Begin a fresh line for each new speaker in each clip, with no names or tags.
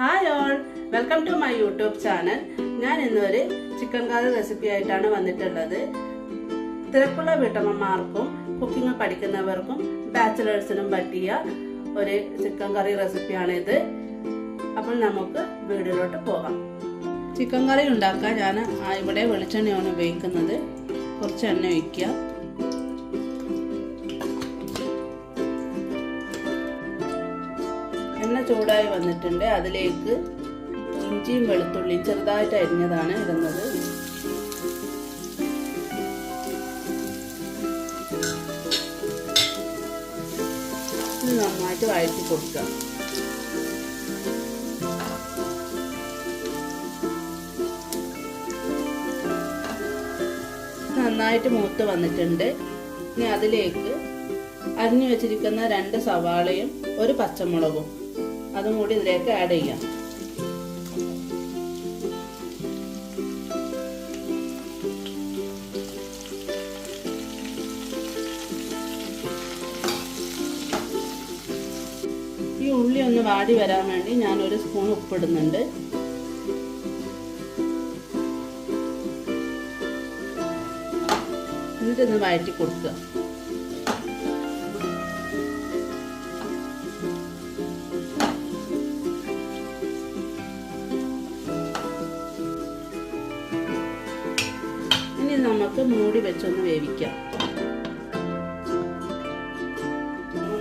Hi all welcome to my YouTube channel ഞാൻ ഇന്നൊരു chicken കറി recipe ആയിട്ടാണ് വന്നിട്ടുള്ളത്. തിരക്കുള്ള വീട്ടമ്മമാർക്കും കുക്കിംഗ് പഠിക്കുന്നവർക്കും ബാച്ചിലേഴ്സിനും പറ്റിയ ഒരു ചിക്കൻ കറി റെസിപ്പിയാണിത് അപ്പോൾ നമുക്ക് വീടിലോട്ട് പോകാം. ചിക്കൻ കറി ഉണ്ടാക്കാൻ ഞാൻ ഇവിടെ വെളിച്ചെണ്ണയാണ് ഉപയോഗിക്കുന്നത്. കുറച്ച് എണ്ണ ഒഴിക്കുക. ചൂടായി വന്നിട്ടുണ്ട്. അതിലേക്ക് ഇഞ്ചിയും വെളുത്തുള്ളിയും ചെറുതായിട്ട് അരിഞ്ഞതാണ് ഇടുന്നത്. നന്നായിട്ട് വഴറ്റി കൊടുക്കാം. നന്നായിട്ട് മൂത്ത് വന്നിട്ടുണ്ട്. ഇനി അതിലേക്ക് അരിഞ്ഞു വെച്ചിരിക്കുന്ന രണ്ട് സവാളയും ഒരു പച്ചമുളകും അതും കൂടി ഇതിലേക്ക് ആഡ് ചെയ്യാം. ഈ ഉള്ളി ഒന്ന് വാടി വരാൻ വേണ്ടി ഞാൻ ഒരു സ്പൂൺ ഉപ്പിടുന്നുണ്ട് എന്നിട്ടൊന്ന് വഴറ്റി കൊടുക്കുക. നമുക്ക് മൂടി വെച്ചൊന്ന് വേവിക്കാം.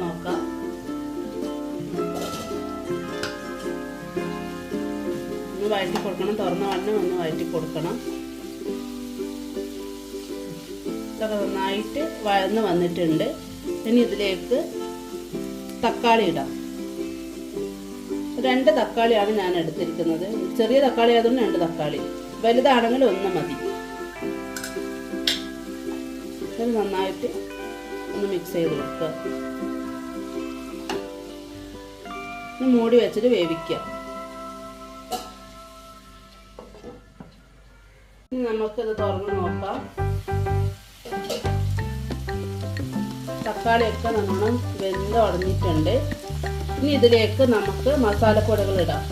നോക്കാം. ഒന്ന് വഴറ്റി കൊടുക്കണം തുറന്ന വണ്ണം ഒന്ന് വഴറ്റി കൊടുക്കണം ഇതൊക്കെ നന്നായിട്ട് വഴന്ന് വന്നിട്ടുണ്ട്. ഇനി ഇതിലേക്ക് തക്കാളി ഇടാം. രണ്ട് തക്കാളിയാണ് ഞാൻ എടുത്തിരിക്കുന്നത്. ചെറിയ തക്കാളി ആയതുകൊണ്ട് രണ്ട് തക്കാളി. വലുതാണെങ്കിൽ ഒന്ന് മതി. ഇത് നന്നായിട്ട് ഒന്ന് മിക്സ് ചെയ്ത് കൊടുക്കുക. മൂടി വെച്ചിട്ട് വേവിക്കുക. ഇനി നമുക്കിത് തുറന്ന് നോക്കാം. തക്കാളിയൊക്കെ നല്ലോണം വെന്ത് ഉടഞ്ഞിട്ടുണ്ട്. ഇനി ഇതിലേക്ക് നമുക്ക് മസാലപ്പൊടികൾ ഇടാം.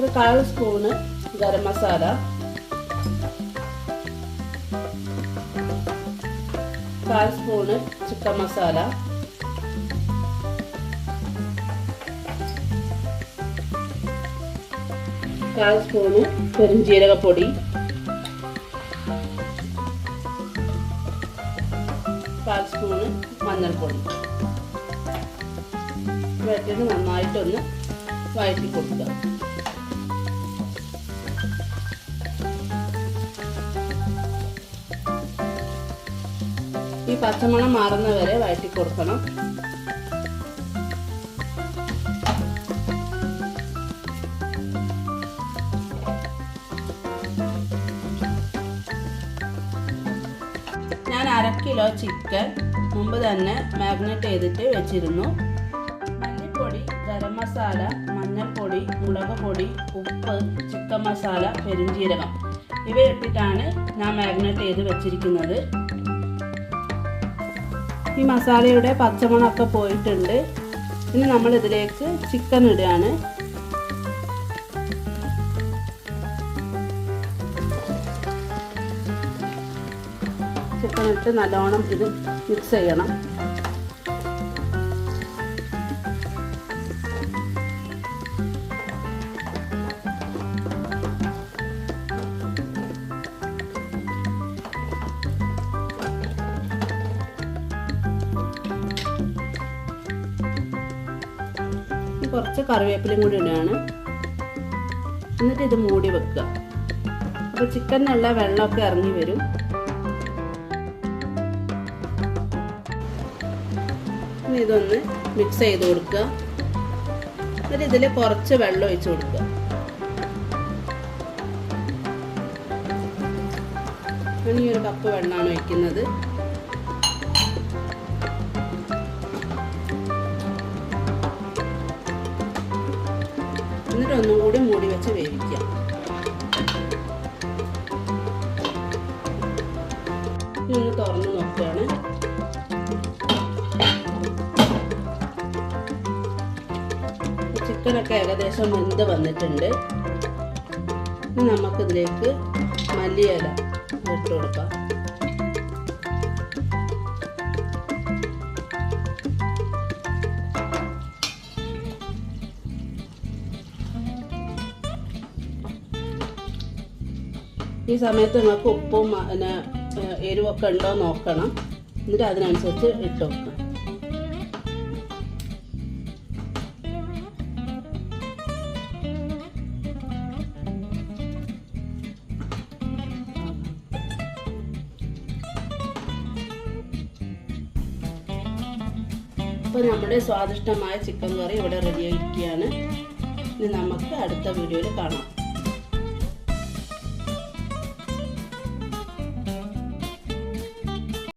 ഒരു കാൽ സ്പൂണ് ഗരം മസാല. കാൽ സ്പൂണ് ചിക്കൻ മസാല. കാൽ സ്പൂണ് പെരുംജീരകപ്പൊടി. കാൽ സ്പൂണ് മഞ്ഞൾപ്പൊടി. വെട്ടിന് നന്നായിട്ടൊന്ന് വഴറ്റി കൊടുക്കുക ഈ പച്ചമണം മാറുന്ന വരെ വഴറ്റി കൊടുക്കണം. ഞാൻ അര കിലോ ചിക്കൻ മുമ്പ് തന്നെ മാഗ്നേറ്റ് ചെയ്തിട്ട് വെച്ചിരുന്നു. മല്ലിപ്പൊടി ഗരം മസാല മഞ്ഞൾപ്പൊടി മുളക് പൊടി ഉപ്പ് ചിക്കൻ മസാല പെരുംജീരകം. ഇവ ഇട്ടിട്ടാണ് ഞാൻ മാഗ്നേറ്റ് ചെയ്ത് വെച്ചിരിക്കുന്നത്. ഈ മസാലയുടെ പച്ചമണമൊക്കെ പോയിട്ടുണ്ട്. ഇനി നമ്മൾ ഇതിലേക്ക് ചിക്കൻ ഇടുകയാണ്. ചിക്കൻ ഇട്ട് നല്ലോണം ഇത് മിക്സ് ചെയ്യണം. കുറച്ച് കറിവേപ്പിലയും കൂടി ഇടുകയാണ്. എന്നിട്ട് ഇത് മൂടി വെക്കുക. അപ്പോൾ ചിക്കനിലുള്ള വെള്ളമൊക്കെ ഇറങ്ങി വരും. ഇതൊന്ന് മിക്സ് ചെയ്ത് കൊടുക്കുക. എന്നിട്ട് ഇതിൽ കുറച്ച് വെള്ളം ഒഴിച്ച് കൊടുക്കുക. ഈ ഒരു കപ്പ് വെള്ളമാണ് ഒഴിക്കുന്നത്. ഇവിടെ ഒന്നും കൂടി മൂടി വെച്ച് വേവിക്കുക. ഒന്ന് തുറന്ന് നോക്കുകയാണ്. ചിക്കനൊക്കെ ഏകദേശം മെന്ത് വന്നിട്ടുണ്ട്. നമുക്കിതിലേക്ക് മല്ലിയില ഇട്ട് കൊടുക്കാം. ഈ സമയത്ത് നിങ്ങൾക്ക് ഉപ്പും പിന്നെ എരിവൊക്കെ ഉണ്ടോ നോക്കണം. എന്നിട്ട് അതിനനുസരിച്ച് ഇട്ട് വെക്കണം. അപ്പോൾ നമ്മുടെ സ്വാദിഷ്ടമായ ചിക്കൻ കറി ഇവിടെ റെഡി ആയിരിക്കുകയാണ്. ഇനി നമുക്ക് അടുത്ത വീഡിയോയിൽ കാണാം.